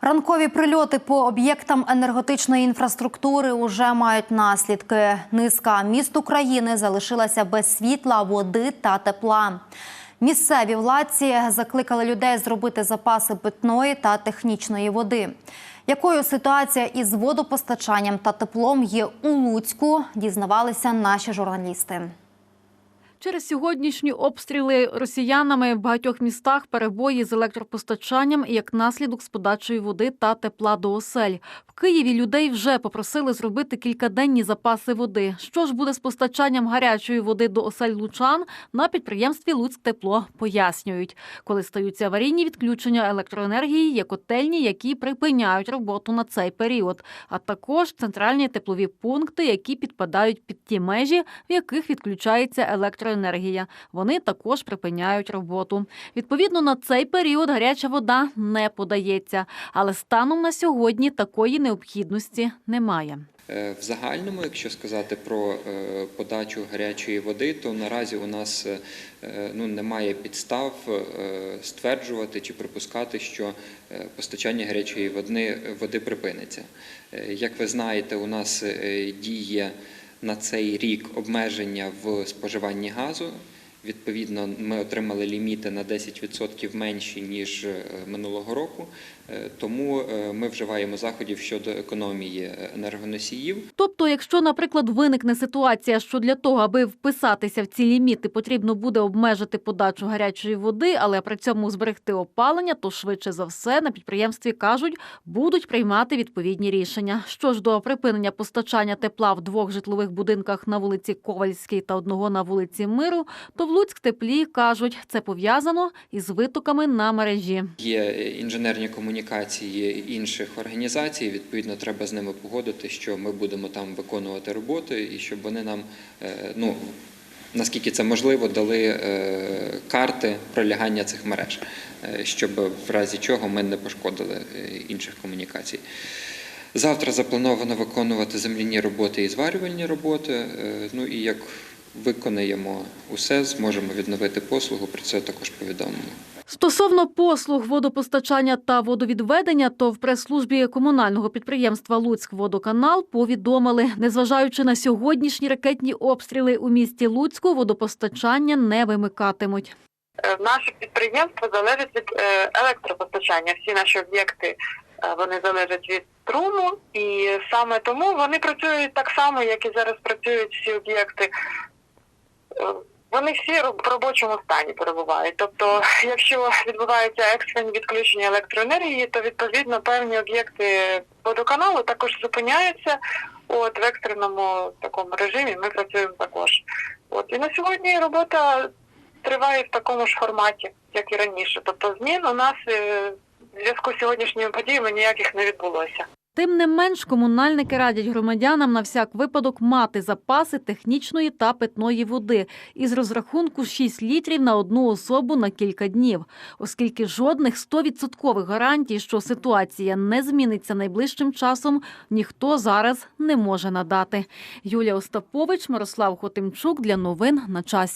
Ранкові прильоти по об'єктам енергетичної інфраструктури уже мають наслідки. Низка міст України залишилася без світла, води та тепла. Місцеві владці закликали людей зробити запаси питної та технічної води. Якою ситуація із водопостачанням та теплом є у Луцьку, дізнавалися наші журналісти. Через сьогоднішні обстріли росіянами в багатьох містах перебої з електропостачанням і як наслідок з подачею води та тепла до осель. В Києві людей вже попросили зробити кількаденні запаси води. Що ж буде з постачанням гарячої води до осель лучан? На підприємстві Луцьктепло пояснюють, коли стаються аварійні відключення електроенергії, є котельні, які припиняють роботу на цей період, а також центральні теплові пункти, які підпадають під ті межі, в яких відключається електроенергія. Вони також припиняють роботу. Відповідно, на цей період гаряча вода не подається, але станом на сьогодні такої необхідності немає. Е, В загальному, якщо сказати про е, подачу гарячої води, то наразі у нас е, ну, немає підстав стверджувати чи припускати, що постачання гарячої води, води припиниться. Як ви знаєте, у нас діє на цей рік обмеження в споживанні газу. Відповідно, ми отримали ліміти на 10% менші ніж е, минулого року, Е, тому е, ми вживаємо заходів щодо економії енергоносіїв. Тобто, якщо, наприклад, виникне ситуація, що для того, аби вписатися в ці ліміти, потрібно буде обмежити подачу гарячої води, але при цьому зберегти опалення, то швидше за все на підприємстві кажуть, будуть приймати відповідні рішення. Що ж до припинення постачання тепла в двох житлових будинках на вулиці Ковальській та одного на вулиці Миру, то в Луцьк-Теплі кажуть, це пов'язано із витоками на мережі. Є інженерні комунікації інших організацій. Відповідно, треба з ними погодити, що ми будемо там виконувати роботи, і щоб вони нам е, ну. Наскільки це можливо, дали е, карти пролягання цих мереж, е, щоб в разі чого ми не пошкодили інших комунікацій. Завтра заплановано виконувати земляні роботи і зварювальні роботи. Ну і як виконаємо усе, зможемо відновити послугу. Про це також повідомимо. Стосовно послуг водопостачання та водовідведення, то в прес-службі комунального підприємства Луцькводоканал повідомили, незважаючи на сьогоднішні ракетні обстріли у місті Луцьку, водопостачання не вимикатимуть. Е, Наше підприємство залежить від е, електропостачання. Всі наші об'єкти е, вони залежать від струму, і саме тому вони працюють так само, як і зараз працюють всі об'єкти. Е, Вони всі в робочому стані перебувають. Тобто, якщо відбуваються екстрені відключення електроенергії, то відповідно певні об'єкти водоканалу також зупиняються. От в екстреному такому режимі ми працюємо також. От і на сьогодні робота триває в такому ж форматі, як і раніше. Тобто змін у нас е, в зв'язку з сьогоднішніми подіями ніяких не відбулося. Тим не менш, комунальники радять громадянам на всяк випадок мати запаси технічної та питної води із розрахунку 6 літрів на одну особу на кілька днів, оскільки жодних 100% гарантій, що ситуація не зміниться найближчим часом, ніхто зараз не може надати. Юлія Остапович, Мирослав Хотимчук для новин на часі.